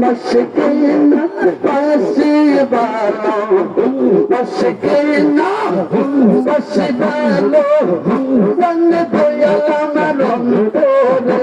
মশকিনা পাশে বালো মশকিনা পাশে বালো রঙ দয়ালাম রঙ্গরে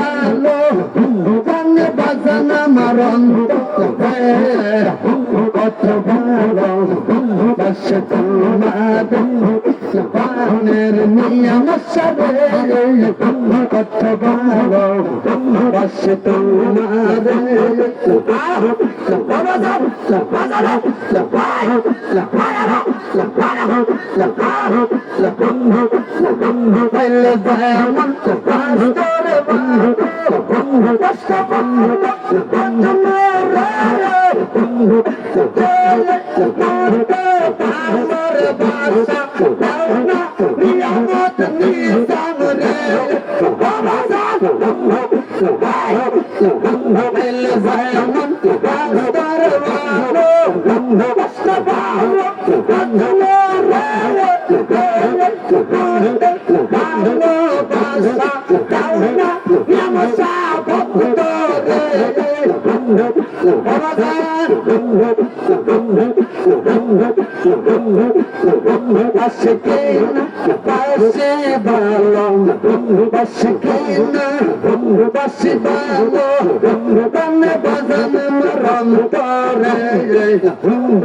ভালো গান বাজানা মারন কত ভালো পাশে তোমার পানের নিয়ম সবে কত ভালো পাশে তোমার পাস্তরে কষ্ট Aşkına başı balon Aşkına başı balon Bana bazanım rantare Kotto Namo Sapa, Namo Sapa, Namo Sapa. Balon Başı tomare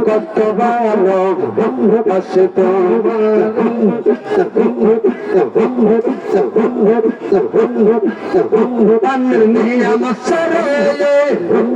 কত ভালো তোমার তোমার বাহনিয়া আমি বাসি বড় বড় ফুলদা তোমার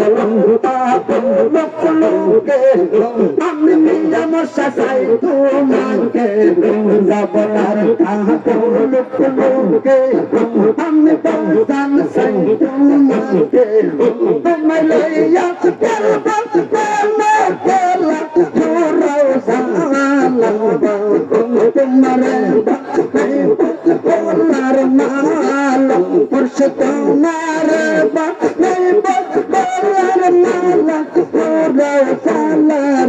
আমি যেমন সাসাই তোমাকে যাবলার কাহাতে লোক লোকে আমি বলতাম সাই তোমাকে তোমায় লইয়া কেলবা কেলবা কেলা তোরাও সালা তোমারে বলার মালা পুরুষ তোমার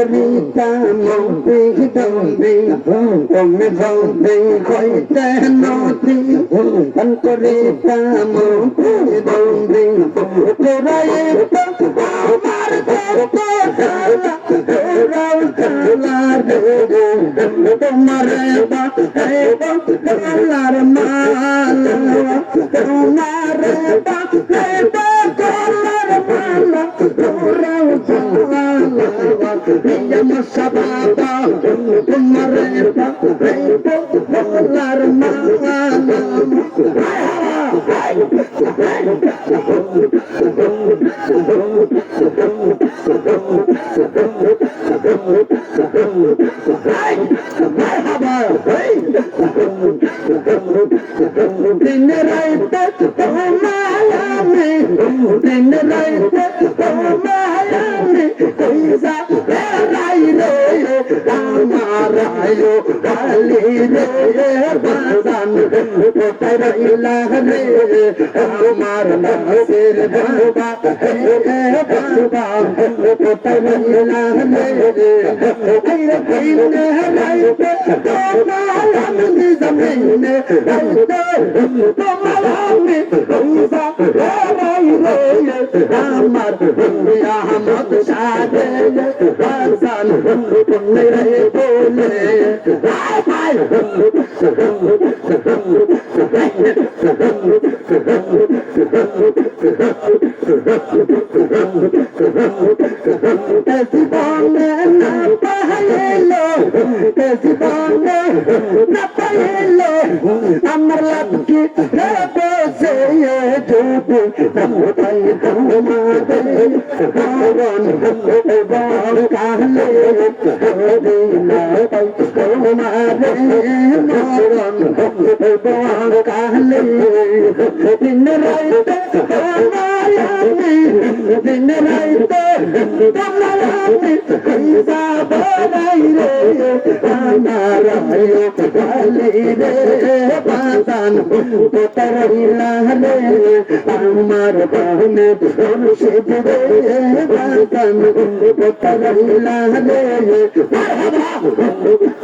শঙ্করিতা মৌপি দম্বি ওমে ভৌপি কইতে নদী শঙ্করিতা মৌপি দম্বি তোরাই আমার তোমারে বা শালার মাল তোমারে বা মাল ella no sababa una reta reto por la hermana Dinner I bet to my दिन रात माया में कैसा राई रे हमारायो काली रे बसन पोतर इलाह रे हमार नासिर बाबा हे बाबा पोतर इलाह रे ऐरे दिन रात माया में जमीन নাই রে আমার আহমদ সাথে হাসান পুণ্যে রে বলে ভাই জীবনে না পাইলো জীবনে না পাইলো আমার লাভ কি তাই তোমাদের দিন রাইতে দিন রাইতে তোমায়ামি ঈসা বলাই রে আমার আয়ো কালি রে পাতান তোতার ইলাহলে আমার বাহনে মুর্শিদ রে পাতান তের কালনি দানা